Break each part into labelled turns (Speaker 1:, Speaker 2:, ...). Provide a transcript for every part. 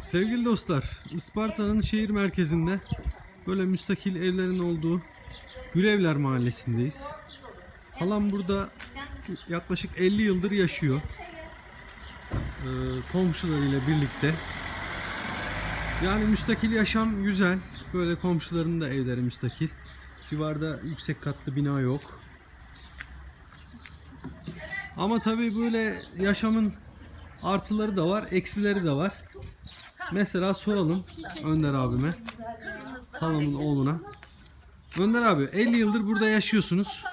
Speaker 1: Sevgili dostlar, Isparta'nın şehir merkezinde böyle müstakil evlerin olduğu Gülevler Mahallesi'ndeyiz. Halam burada yaklaşık 50 yıldır yaşıyor. Ee, komşularıyla birlikte. Yani müstakil yaşam güzel. Böyle komşuların da evleri müstakil. Civarda yüksek katlı bina yok. Ama tabii böyle yaşamın artıları da var, eksileri de var. Mesela soralım Önder abime. Halamın oğluna. Önder abi 50 yıldır burada yaşıyorsunuz.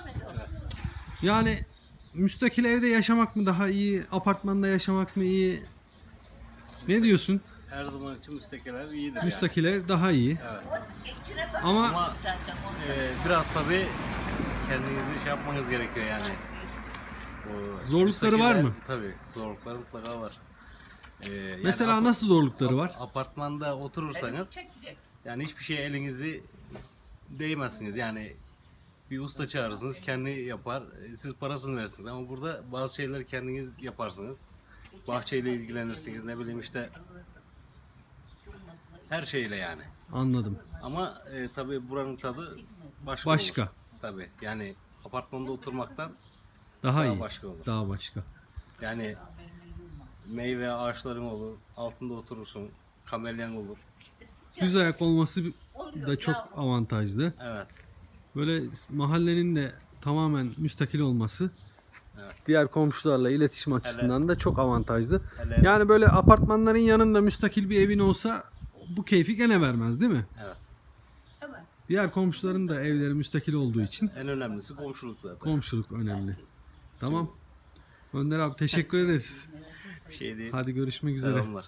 Speaker 1: Yani müstakil evde yaşamak mı daha iyi, apartmanda yaşamak mı iyi? Ne diyorsun?
Speaker 2: Her zaman için müstakiller iyidir yani.
Speaker 1: Müstakil ev daha iyi.
Speaker 2: Evet.
Speaker 1: Ama
Speaker 2: Ama e, biraz tabii kendinizi şey yapmanız gerekiyor yani. O
Speaker 1: Zorlukları var mı?
Speaker 2: Tabii zorlukları mutlaka var. E, yani
Speaker 1: mesela
Speaker 2: apa-
Speaker 1: nasıl zorlukları var?
Speaker 2: ap- Apartmanda oturursanız yani hiçbir şey elinizi değmezsiniz yani bir usta çağırırsınız kendi yapar e, siz parasını verirsiniz ama burada bazı şeyleri kendiniz yaparsınız bahçeyle ilgilenirsiniz ne bileyim işte her şeyle yani
Speaker 1: Anladım.
Speaker 2: ama e, tabii buranın tadı başka
Speaker 1: Başka.
Speaker 2: Tabii yani apartmanda oturmaktan
Speaker 1: Daha
Speaker 2: Daha
Speaker 1: iyi.
Speaker 2: başka olur.
Speaker 1: Daha başka.
Speaker 2: yani meyve ağaçların olur altında oturursun kamelyan olur
Speaker 1: Düz ayak olması da çok avantajlı.
Speaker 2: evet
Speaker 1: Böyle mahallenin de tamamen müstakil olması
Speaker 2: Evet.
Speaker 1: diğer komşularla iletişim açısından da çok avantajlı.
Speaker 2: Hele-
Speaker 1: Yani böyle apartmanların yanında müstakil bir evin olsa bu keyfi gene vermez değil mi?
Speaker 2: evet
Speaker 1: Diğer komşuların da evleri müstakil olduğu için
Speaker 2: en önemlisi komşuluk zaten
Speaker 1: komşuluk önemli. Tamam. Önder abi teşekkür ederiz.
Speaker 2: Şey değil
Speaker 1: Hadi görüşmek üzere.
Speaker 2: selamlar